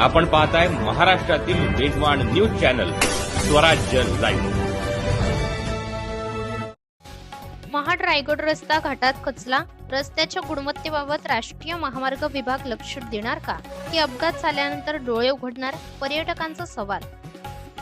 आपण पाहताय महाराष्ट्रातील वेगवान news channel Swarajya live. Mahad Raigad रस्ता घाटात खचला. रस्त्याच्या गुणवत्तेबाबत राष्ट्रीय महामार्ग विभाग लक्ष देणार का? की अपघात झाल्यानंतर डोळे उघडणार पर्यटकांचा सवाल.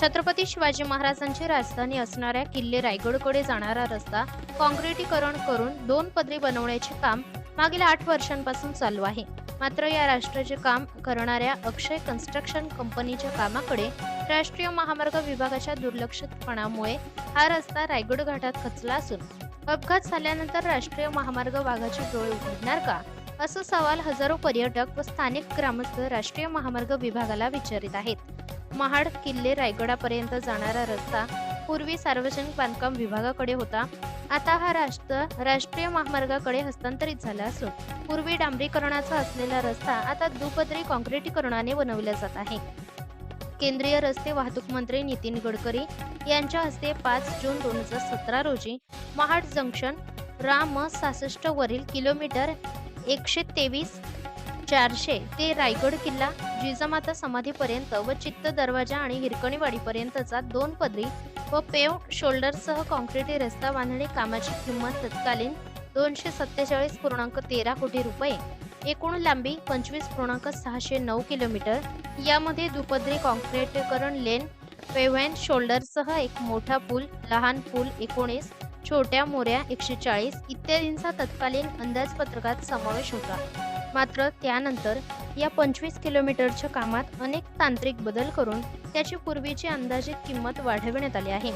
छत्रपती शिवाजी महाराजांची राजधानी असणाऱ्या किल्ले रायगडकडे जाणारा रस्ता काँक्रिटीकरण करून दोन पदरी बनवण्याचे काम मागील आठ वर्षांपासून चालू आहे. मात्र या राष्ट्राचे काम करणाऱ्या अक्षय कन्स्ट्रक्शन कंपनीच्या कामाकडे राष्ट्रीय महामार्ग विभागाच्या दुर्लक्षितपणामुळे हा रस्ता रायगड घाटात खचला असून अपघात झाल्यानंतर राष्ट्रीय महामार्ग वाघाचे डोळे उघडणार का? असा सवाल हजारो पर्यटक व स्थानिक ग्रामस्थ राष्ट्रीय महामार्ग विभागाला विचारित आहेत. महाड किल्ले रायगडापर्यंत जाणारा रस्ता पूर्वी सार्वजनिक बांधकाम विभागाकडे होता. आता हा राष्ट्र राष्ट्रीय महामार्गाकडे हस्तांतरित झाला असून पूर्वी डांबरीकरणाचा असलेला रस्ता आता दुपदरी काँक्रीटीकरणाने बनवला जात आहे. केंद्रीय रस्ते वाहतूक मंत्री नितीन गडकरी यांच्या हस्ते पाच जून दोन हजार सतरा रोजी महाड जंक्शन राम सहासष्ट वरील किलोमीटर एकशे तेवीस चारशे ते रायगड किल्ला जिजामाता समाधीपर्यंत व चित्त दरवाजा आणि हिरकणीवाडीपर्यंतचा दोन पदरी व पेव शोल्डरसह कॉन्क्रिटी रस्ता बांधणी कामाची किंमत तत्कालीन दोनशे सत्तेचाळीस पूर्णांक तेरा कोटी रुपये. एकूण लांबी पंचवीस पूर्णांक सहाशे नऊ किलोमीटर. यामध्ये दुपदरी कॉन्क्रिटीकरण लेन पेव्हॅन शोल्डरसह एक मोठा पूल लहान पूल एकोणीस छोट्या मोऱ्या एकशे चाळीस इत्यादींचा तत्कालीन अंदाजपत्रकात समावेश होता. मात्र त्यानंतर या पंचवीस किलोमीटरच्या कामात अनेक तांत्रिक बदल करून त्याची पूर्वीची अंदाजित किंमत वाढविण्यात आली आहे.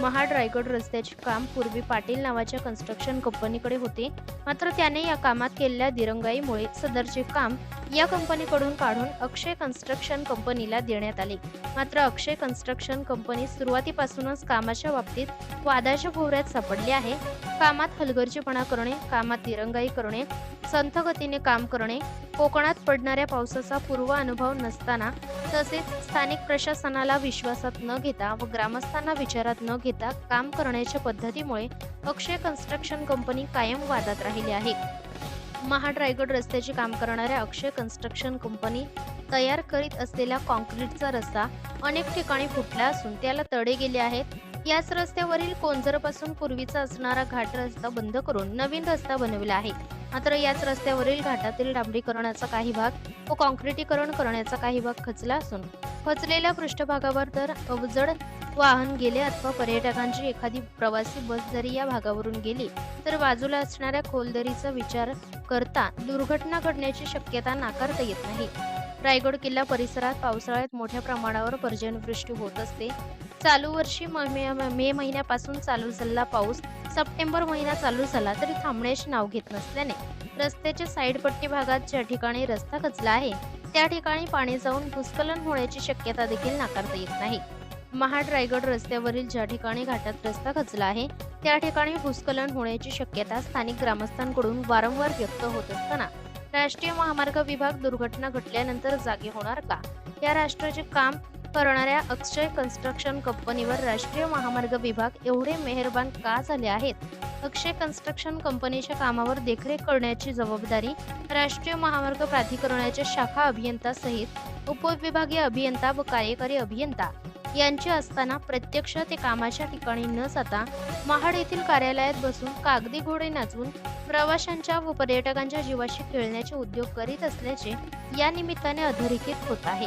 महाड रायगड रस्त्याचे काम पूर्वी पाटील नावाच्या कन्स्ट्रक्शन कंपनीकडे होते. मात्र त्याने या कामात केलेल्या दिरंगाईमुळे सदरचे काम या कंपनीकडून काढून अक्षय कन्स्ट्रक्शन कंपनीला देण्यात आले. मात्र अक्षय कन्स्ट्रक्शन कंपनी सुरुवातीपासूनच कामाच्या बाबतीत वादाच्या भोवऱ्यात सापडली आहे. कामात हलगर्जीपणा करणे कामात दिरंगाई करणे संथगतीने काम करणे कोकणात पडणाऱ्या पावसाचा पूर्व अनुभव नसताना तसेच स्थानिक प्रशासनाला विश्वासात न घेता व ग्रामस्थांना विचारात न घेता काम करण्याच्या पद्धतीमुळे अक्षय कन्स्ट्रक्शन कंपनी कायम वादात राहिली आहे. महाड रायगड रस्त्याचे काम करणाऱ्या अक्षय कन्स्ट्रक्शन कंपनी तयार करीत असलेला कॉन्क्रीटचा रस्ता अनेक ठिकाणी फुटला असून त्याला तडे गेले आहेत. याच रस्त्यावरील कोंजरपासून पूर्वीचा असणारा घाट रस्ता बंद करून नवीन रस्ता बनविला आहे. मात्र याच रस्त्यावरील घाटातील डांबरीकरणाचा काही भाग व कॉन्क्रिटीकरण करण्याचा काही भाग खचला असून खचलेल्या पृष्ठभागावर तर अवजड वाहन गेले अथवा पर्यटकांची एखादी प्रवासी बस जरी या भागावरून गेली तर बाजूला असणाऱ्या खोलदरीचा विचार करता दुर्घटना घडण्याची शक्यता नाकारता येत नाही. रायगड किल्ला परिसरात पावसाळ्यात मोठ्या प्रमाणावर पर्जनवृष्टी होत असते. चालू वर्षी म- मे मे महिन्यापासून चालू झालेला पाऊस सप्टेंबर महिना चालू झाला तरी थांबण्याचे नाव घेत नसल्याने रस्त्याच्या साईडपट्टी भागात ज्या ठिकाणी रस्ता खचला आहे त्या ठिकाणी पाणी जाऊन भूस्खलन होण्याची शक्यता देखील नाकारता येत नाही. महाड रायगड रस्त्यावरील ज्या ठिकाणी घाटात रस्ता खचला आहे त्या ठिकाणी भूस्खलन होण्याची शक्यता स्थानिक ग्रामस्थांकडून वारंवार व्यक्त होत असताना राष्ट्रीय महामार्ग विभाग दुर्घटना घटल्यानंतर जागे होणार का? या राष्ट्राचे काम करणाऱ्या अक्षय कन्स्ट्रक्शन कंपनीवर राष्ट्रीय महामार्ग विभाग एवढे मेहरबान का झाले आहेत? अक्षय कन्स्ट्रक्शन कंपनीच्या कामावर देखरेख करण्याची जबाबदारी राष्ट्रीय महामार्ग प्राधिकरणाच्या शाखा अभियंता सहित उपविभागीय अभियंता व कार्यकारी अभियंता यांची असताना प्रत्यक्ष ते कामाच्या ठिकाणी न जाता महाड येथील कार्यालयात बसून कागदी घोडे नाचवून प्रवाशांच्या व पर्यटकांच्या जीवाशी खेळण्याचे उद्योग करीत असल्याचे या निमित्ताने अधोरेखित होत आहे.